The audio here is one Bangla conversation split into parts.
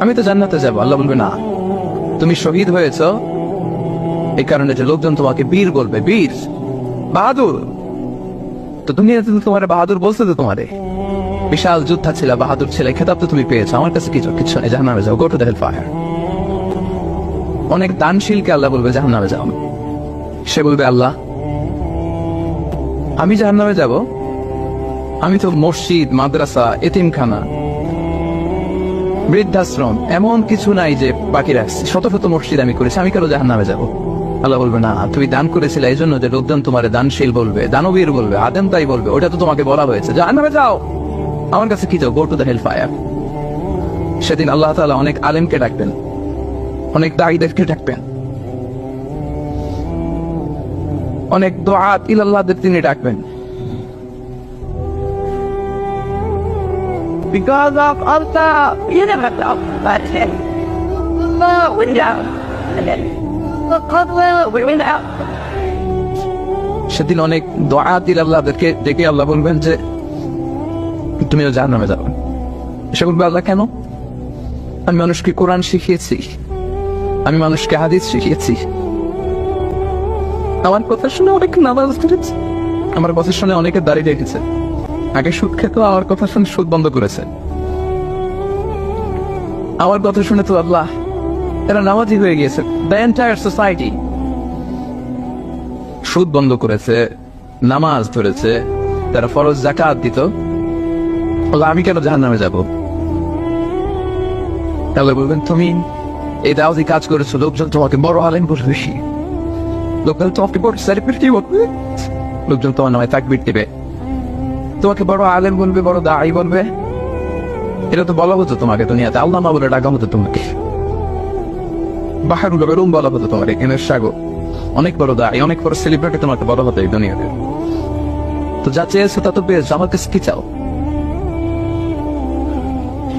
আমি তো জান্নাতে যাব, আল্লাহ বলবে না। তুমি শহীদ হয়েছ, এই কারণে যে লোকজন তোমাকে বীর বলবে, বীর। বাহাদুর। তো দুনিয়াতে তো তোমার বাহাদুর বলছে তো তোমারে। বিশাল যোদ্ধা ছিল, বাহাদুর ছিল, খেতাব তো তুমি পেয়েছ। আমার কাছে কিছু কিছু নেই, জাহান্নামে যাও গো টু ফায়ার অনেক দানশীলকে আল্লাহ বলবে, জাহান্নামে যাও। সে বলবে, আল্লাহ, আমি জাহান্নামে যাব। আমি তো মসজিদ, মাদ্রাসা, এতিমখানা বৃদ্ধাশ্রম, এমন কিছু নাই যে বাকি রাখছি। শত শত মসজিদ আমি করেছি, আমি কেন জাহান নামে যাব? আল্লাহ বলবে, না, তুমি দান করেছিলে এই জন্য যে লোকজন তোমার দানশীল বলবে, দানবীর বলবে, আদেম তাই বলবে, ওটা তো তোমাকে বলা হয়েছে। জাহান নামে যাও! আমার কাছে কি যাও go to the hell fire সেদিন আল্লাহ তাআলা অনেক আলেমকে ডাকবেন, অনেক দায়ীদেরকে ডাকবেন। অনেক দোয়াত ইলাল্লাহদের তিনি ডাকবেন। Because of Allah, you never know but it. Allah the Qadwa we went out. সেদিন অনেক দোয়া দিল আল্লাহদেরকে ডেকে আল্লাহ বলবেন যে তুমিও জাহান নামে যাবে সে বলবে আল্লাহ কেন? আমি মানুষকে কোরআন শিখিয়েছি। আমি মানুষকে হাদিস শিখিয়েছি। আমার কথা শুনে অনেক নামাজ পড়েছে। আমার কথা শুনে অনেকে দাঁড়িয়ে রেখেছে আগে সুদ খেত, আমার কথা শুনে সুদ বন্ধ করেছে। আমার কথা শুনে তো আল্লাহ, এরা নামাজি হয়ে গিয়েছে দ্য এন্টায়ার সোসাইটি সুদ বন্ধ করেছে, নামাজ ধরেছে, তারা ফরজ জাকাত দিত। আমি কেন জাহান নামে যাব? তাহলে বলবেন, তুমি এই দাওয়াতি কাজ করেছ, লোকজন তোমাকে বড় আলেম বলবে। লোকজন তোমাকে বড় সেলিব্রিটি বলবে। লোকজন তোমার নামে তাকবির দেবে। তোমাকে বড় আলেম বলবে, বড় দায়ী বলবে। এটা তো বলা হতো তোমাকে দুনিয়াতে। আল্লাহ মা বলে ডাকা হতো তোমাকে। বাহারুল বলা হতো তোমার সাগর। অনেক বড় দায়, অনেক বড় সেলিব্রিটি তোমাকে বড় হতো এই দুনিয়াতে। তো যা চেয়েছো তা তো পেয়েছ, আমার কাছে কি চাও?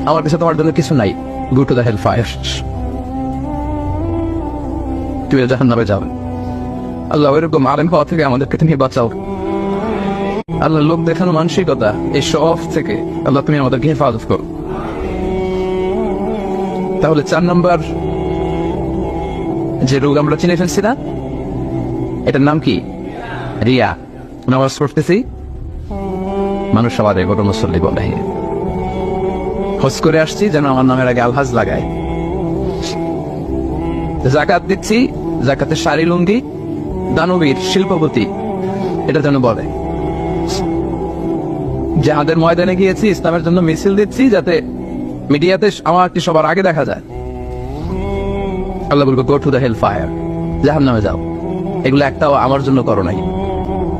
আমার কাছে তোমার জন্য কিছু নাই। Go to the hell fire তুই জাহান নামে যাবে আল্লাহ আলেম হওয়া থেকে আমাদেরকে তুমি বাঁচাও। আল্লাহ লোক দেখানো মানসিকতা, এই শফ থেকে আল্লাহ তুমি আমাদেরকে হেফাজত করো। তাহলে চার নাম্বার যে রোগ আমরা চিনে ফেলছি না এটার নাম কি? রিয়া। নামাজ পড়তেছি, মানুষ সবার এগোটো মুসল্লি বলে। হজ করে আসছি, যেন আমার নামের আগে আলহাজ লাগায়। জাকাত দিচ্ছি, জাকাতের শাড়ি লুঙ্গি, দানবীর, শিল্পপতি, এটা যেন বলে। যাহাদের ময়দানে গিয়েছি ইসলামের জন্য মিছিল দিচ্ছি যাতে মিডিয়াতে আমাকে সবার আগে দেখা যায়। আল্লাহ বলব go to the hell fire জাহান নামে যাও। এগুলো একটাও আমার জন্য করো নাই।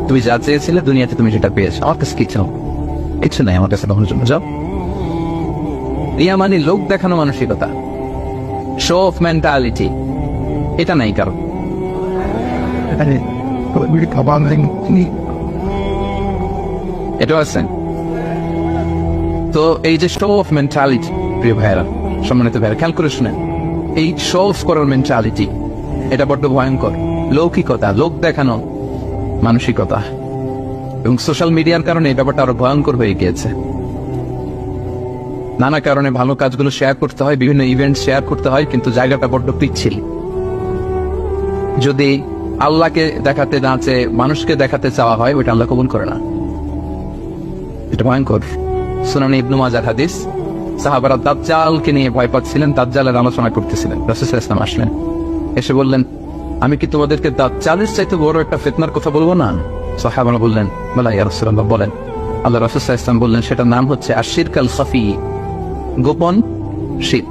তুমি যা চেয়েছিলে দুনিয়াতে তুমি সেটা পেয়েছ। আমার কাছে কিছু কিছু নাই আমার কাছে তোমার জন্য। যাও। রিয়া মানে লোক দেখানো মানসিকতা। শো অফ মেন্টালিটি এটা নাই কারণ এটাও আছে। তো এই যে শো অফ মেন্টালিটি প্রিয় ভাইয়েরা, সম্মানিত ভাইয়েরা খেয়াল করে শুনেন এই শো অফ করার মেন্টালিটি এটা বড্ড ভয়ঙ্কর। লৌকিকতা, লোক দেখানো, মানসিকতা। এবং সোশ্যাল মিডিয়ার কারণে এই ব্যাপারটা আরও ভয়ঙ্কর হয়ে গিয়েছে। নানা কারণে ভালো কাজগুলো শেয়ার করতে হয়, বিভিন্ন ইভেন্ট শেয়ার করতে হয়, কিন্তু জায়গাটা বড্ড পিচ্ছিল। যদি আল্লাহকে দেখাতে না চেয়ে মানুষকে দেখাতে চাওয়া হয়, ওইটা আল্লাহ কবুল করে না। এটা ভয়ঙ্কর। সুনানি ইবনু মাজার হাদিস। সাহাবারা দাজ্জালকে নিয়ে ভয় পাচ্ছিলেন, দাজ্জালের আলোচনা করতেছিলেন। ইসলাম আসলেন, এসে বললেন, আমি কি তোমাদেরকে দাজ্জালের চাইতে বড় একটা ফেতনার কথা বলব না? সাহাবারা বললেন, বলা ইয়া বলেন। আল্লাহ রসুল ইসলাম বললেন, সেটার নাম হচ্ছে আশির কাল সফি গোপন শীত